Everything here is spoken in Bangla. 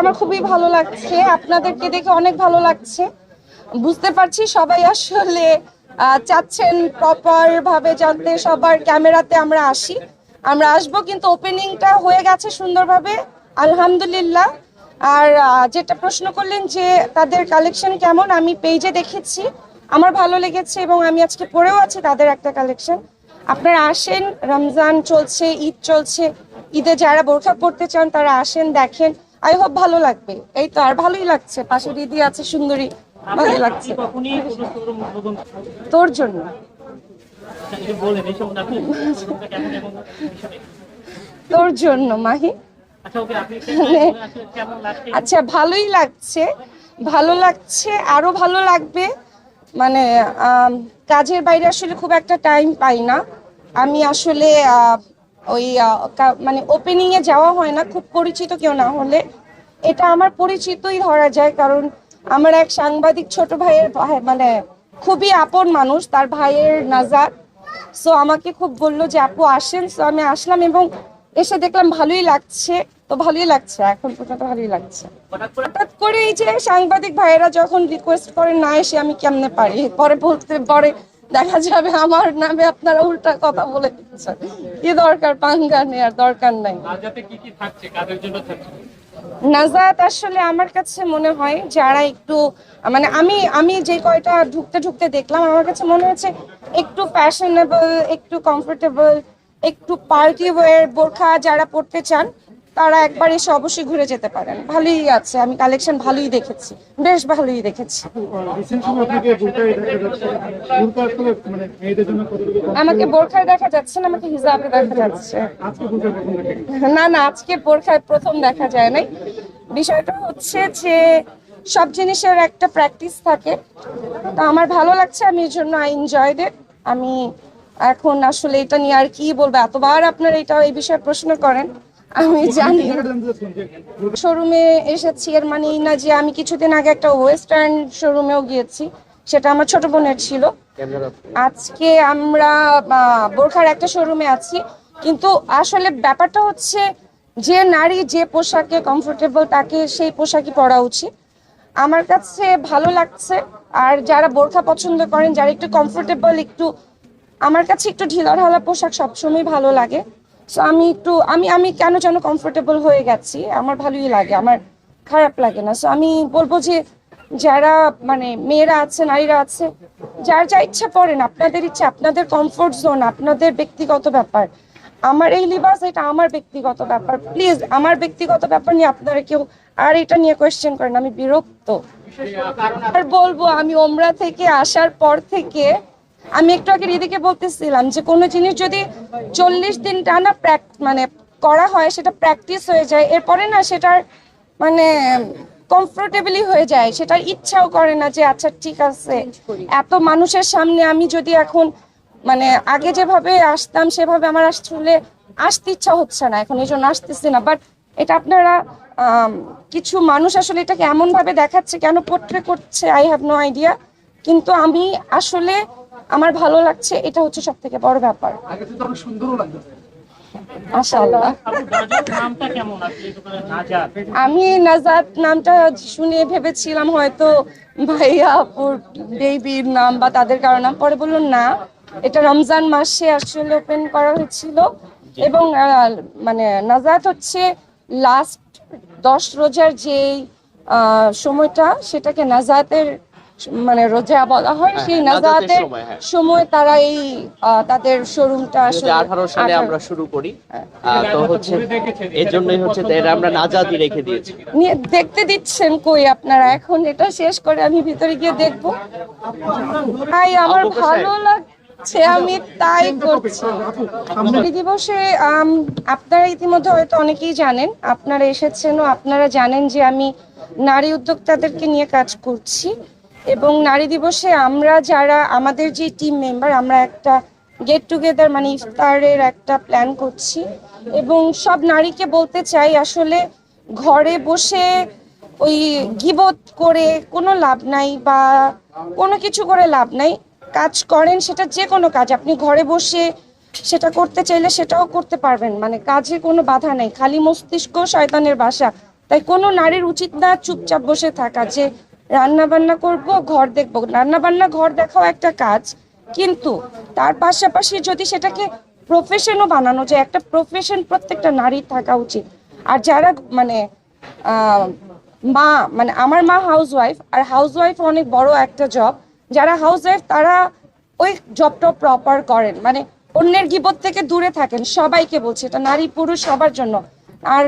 আমার খুবই ভালো লাগছে। আপনাদেরকে দেখে অনেক ভালো লাগছে। বুঝতে পারছি সবাই আসলে চাচ্ছেন প্রপার ভাবে যাতে সবার ক্যামেরাতে আমরা আসি। আমরা আসব কিন্তু ওপেনিংটা হয়ে গেছে সুন্দরভাবে, আলহামদুলিল্লাহ। আর যেটা প্রশ্ন করলেন যে তাদের কালেকশন কেমন, আমি পেজে দেখেছি। আমার ভালো লেগেছে এবং আমি আজকে পড়েও আছি তাদের একটা কালেকশন আপনারা আসেন, রমজান চলছে, ঈদ চলছে, ঈদে যারা বোরখা পড়তে চান তারা আসেন, দেখেন। আই হোপ ভালো লাগবে। এই তো আর ভালোই লাগছে। পাশে দিদি আছে সুন্দরী। ভালোই লাগছে। তোর জন্য। বিষয়ে। তোর জন্য মাহি। আচ্ছা মানে- আচ্ছা ভালোই লাগছে। ভালো লাগছে আরও ভালো লাগবে। মানে কাজের বাইরে আসলে খুব একটা টাইম পাই না। আমি আসলে ওই মানে ওপেনিং এ যাওয়া হয় না খুব পরিচিত কেউ না হলে। এটা আমার পরিচিতই ধরা যায়, কারণ আমার এক সাংবাদিক ছোট ভাইয়ের ভাই- মানে খুবই আপন মানুষ, তার ভাইয়ের নাজার। সো আমাকে খুব বলল যে, আপু, আসেন। সো আমি আসলাম এবং এসে দেখলাম ভালোই লাগছে, তো ভালোই লাগছে, এখন পর্যন্ত ভালোই লাগছে। হঠাৎ করে এই যে সাংবাদিক ভাইয়েরা যখন রিকোয়েস্ট করে না এসে আমি কেমনে পারি? পরে বলতে, পরে দেখা যাবে আমার নামে আপনারা উল্টা কথা বলে দিচ্ছেন। কি দরকার? পাঙ্গা নেওয়ার দরকার নাই। কি কি থাকছে, কাদের জন্য থাকছে? নাজাত আসলে আমার কাছে মনে হয় যারা একটু মানে আমি আমি যে কয়টা ঢুকতে ঢুকতে দেখলাম, আমার কাছে মনে হচ্ছে একটু ফ্যাশনেবল একটু কমফোর্টেবল একটু পার্টি ওয়্যার বোরখা যারা পড়তে চান তারা একবার এসে অবশ্যই ঘুরে যেতে পারেন। ভালোই আছে আমি কালেকশন ভালোই দেখেছি। বেশ ভালোই দেখেছি। মানে? আমাকে বোরখায় দেখা যাচ্ছে না আমাকে হিজাবে দেখা যাচ্ছে। না না আজকে বোরখায় প্রথম দেখা যায় নাই। বিষয়টা হচ্ছে যে সব জিনিসের একটা প্র্যাকটিস থাকে। তো আমার ভালো লাগছে আমি এর জন্য আই এনজয় ইট আমি এখন আসলে এটা নিয়ে আর কি বলব? এতবার আপনারা এটা এই বিষয়ে প্রশ্ন করেন। আমি জানি। শোরুমে এসেছি, এর মানে না যে আমি কিছুদিন আগে একটা ওয়েস্টার্ন শোরুমেও গিয়েছি, সেটা আমার ছোট বোনের ছিল। আজকে আমরা বোরখার একটা শোরুমে আছি। কিন্তু আসলে ব্যাপারটা হচ্ছে, যে নারী যে পোশাকে কমফোর্টেবল তাকে সেই পোশাকই পরা উচিত। আমার কাছে ভালো লাগছে, আর যারা বোরখা পছন্দ করেন, যারা একটু কমফোর্টেবল একটু, আমার কাছে একটু ঢিলাঢালা পোশাক সবসময় ভালো লাগে। সো আমি একটু, আমি আমি কেন যেন কমফোর্টেবল হয়ে গেছি? আমার ভালোই লাগে, আমার খারাপ লাগে না। সো আমি বলব যে, যারা মানে মেয়েরা আছে, নারীরা আছে, যার যা ইচ্ছা পড়েন আপনাদের ইচ্ছা, আপনাদের কমফোর্ট জোন আপনাদের ব্যক্তিগত ব্যাপার। আমার এই লিবাস এটা আমার ব্যক্তিগত ব্যাপার। প্লিজ আমার ব্যক্তিগত ব্যাপার নিয়ে আপনারা কেউ আর এটা নিয়ে কোয়েশ্চেন করেন আমি বিরক্ত। আর বলব, আমি ওমরা থেকে আসার পর থেকে আমি একটু আগে রিদিকে বলতেছিলাম যে কোনো জিনিস যদি চল্লিশ দিন টানা মানে করা হয়, সেটা প্র্যাকটিস হয়ে যায়। এরপরে না সেটার মানে কমফোর্টেবলি হয়ে যায়। সেটার ইচ্ছাও করে না যে আচ্ছা ঠিক আছে। এত মানুষের সামনে আমি যদি এখন মানে আগে যেভাবে আসতাম, সেভাবে আমার আসলে আসতে ইচ্ছা হচ্ছে না। এখন এই জন্য আসতেছি না। বাট এটা আপনারা কিছু মানুষ আসলে এটাকে এমনভাবে দেখাচ্ছে, কেন পোট্রে করছে আই হ্যাভ নো আইডিয়া কিন্তু আমি আসলে আমার ভালো লাগছে এটা হচ্ছে সব থেকে বড় ব্যাপার। আমি নাজাত নামটা শুনে ভেবেছিলাম হয়তো ভাইয়া আপুর বেবির নাম বা তাদের কারও নাম। পরে বলল না এটা রমজান মাসে আসলে ওপেন করা হয়েছিল। এবং মানে নাজাত হচ্ছে লাস্ট দশ রোজার যে সময়টা সেটাকে নাজাতের মানে রোজা বলা হয় হ্যাঁ, সেই হ্যাঁ, নাজাতের নাজাতের সময়, হ্যাঁ। তারা এই তাদের শোরুমটা আসলে আঠারো সালে আমরা শুরু করি। তো হচ্ছে এর জন্যই হচ্ছে এটা আমরা নাজাদি রেখে দিয়েছি। নিয়ে দেখতে দিচ্ছেন কই আপনারা এখন এটা শেষ করে আমি ভিতরে গিয়ে দেখব। তাই আমার? ভালো লাগছে আমি তাই করছি। নারী দিবসে আপনারা ইতিমধ্যে হয়তো অনেকেই জানেন আপনারা এসেছেন ও আপনারা জানেন যে আমি নারী উদ্যোক্তাদেরকে নিয়ে কাজ করছি। এবং নারী দিবসে আমরা যারা, আমাদের যে টিম মেম্বার আমরা একটা গেট টুগেদার মানে ইফতারের একটা প্ল্যান করছি। এবং সব নারীকে বলতে চাই, আসলে ঘরে বসে ওই গিবত করে কোনো লাভ নাই বা কোনো কিছু করে লাভ নাই। কাজ করেন সেটা যে কোনো কাজ, আপনি ঘরে বসে সেটা করতে চাইলে সেটাও করতে পারবেন। মানে কাজে কোনো বাধা নেই, খালি মস্তিষ্ক শয়তানের বাসা। তাই কোনো নারীর উচিত না চুপচাপ বসে থাকা যে রান্না বান্না করব, ঘর দেখব। রান্না বান্না ঘর দেখাও একটা কাজ। কিন্তু তার পাশাপাশি যদি সেটাকে প্রফেশনও বানানো যায়, একটা প্রফেশন প্রত্যেকটা নারীর থাকা উচিত। আর যারা মানে মা মানে আমার মা হাউস ওয়াইফ আর হাউস ওয়াইফ অনেক বড় একটা জব যারা হাউস ওয়াইফ তারা ওই জবটা প্রপার করেন। মানে অন্যের গিবত থেকে দূরে থাকেন, সবাইকে বলছে, এটা নারী পুরুষ সবার জন্য। আর